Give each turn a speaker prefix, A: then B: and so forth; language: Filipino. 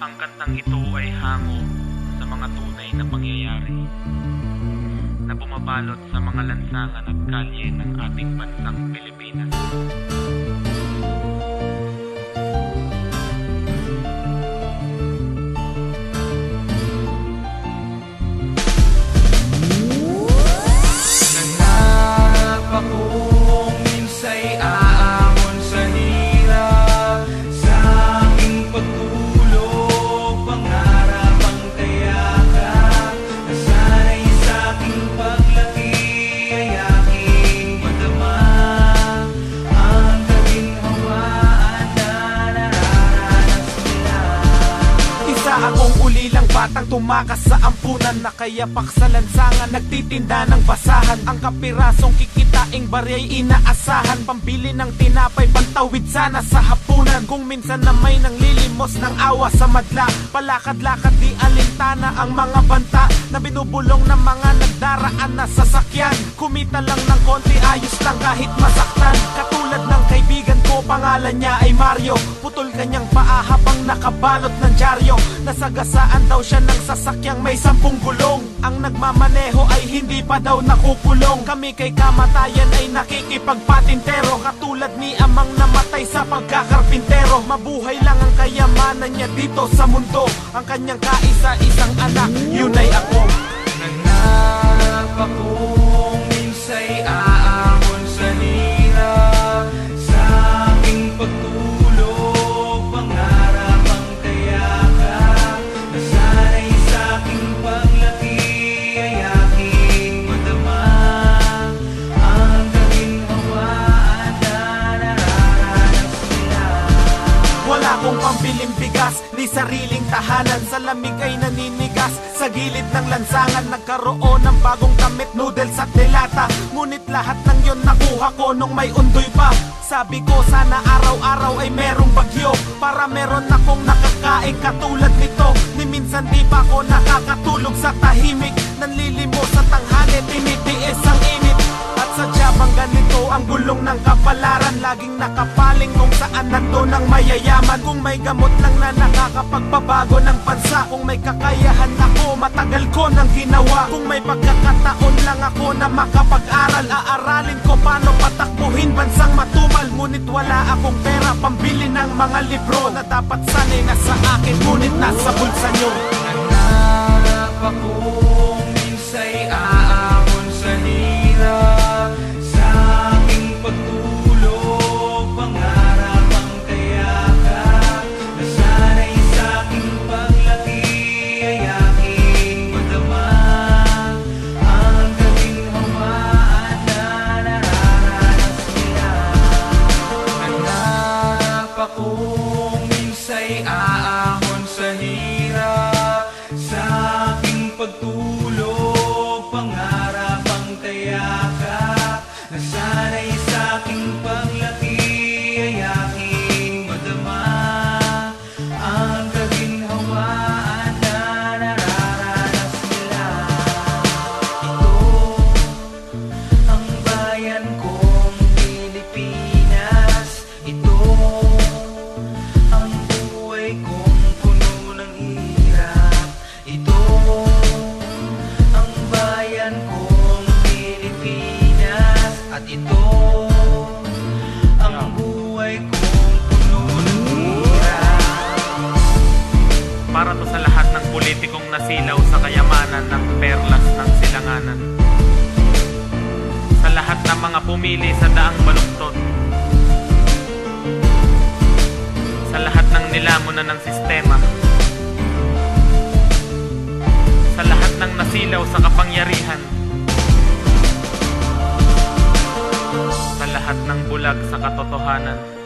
A: Ang kantang ito ay hango sa mga tunay na pangyayari na bumabalot sa mga lansangan at kalye ng ating bansang Pilipinas.
B: Batang tumakas sa ampunan Nakayapak sa lansangan, nagtitinda ng basahan. Ang kapirasong kikitaing baryay inaasahan. Pambili ng tinapay, pantawid sana sa hapunan. Kung minsan na may nanglilimos ng awa sa madla Palakad-lakad di alintana ang mga banta. Na binubulong ng mga nagdaraan na sasakyan. Kumita lang ng konti, ayos lang kahit masaktan. Katulad ng kaibigan ko, pangalan niya ay Mario. Putol kanyang paa habang nakabalot ng dyaryo. Nasagasaan daw siya ng sasakyang may sampung gulong. Ang nagmamaneho ay hindi pa daw nakukulong. Kami kay kamatayan ay nakikipagpatintero. Katulad ni amang namatay sa pagkakarpintero. Mabuhay lang ang kayamanan niya dito sa mundo. Ang kanyang kaisa-isang anak, yun ay ni sariling tahanan Sa lamig ay naninigas, sa gilid ng lansangan Nagkaroon ng bagong damit, noodles at delata. Ngunit lahat ng yon nakuha ko nung may undoy pa. Sabi ko sana araw-araw ay merong bagyo Para meron akong nakakain katulad nito. Ni minsan di pa ako nakakatulog sa tahimik. Nanlilimo sa tanghali, tinitiis ang init. At sadya bang ganito ang gulong ng kapalaran Laging nakapaling kung saan nandun ang mayayaman. Kung may gamot lang na nakakapagpabago ng bansa. Kung may kakayahan ako, matagal ko nang ginawa. Kung may pagkakataon lang ako na makapag-aral Aaralin ko paano patakbuhin bansang matumal. Ngunit wala akong pera pambili ng mga libro Na dapat sanay na sa akin, ngunit nasa bulsa nyo.
C: Nanap akong Oh. At ito ang buhay kong puno ng
A: Para to sa lahat ng politikong nasilaw sa kayamanan ng perlas ng silanganan. Sa lahat ng mga pumili sa daang baluktot. Sa lahat ng nilamunan ng sistema. Sa lahat ng nasilaw sa kapangyarihan. Ng bulag sa katotohanan.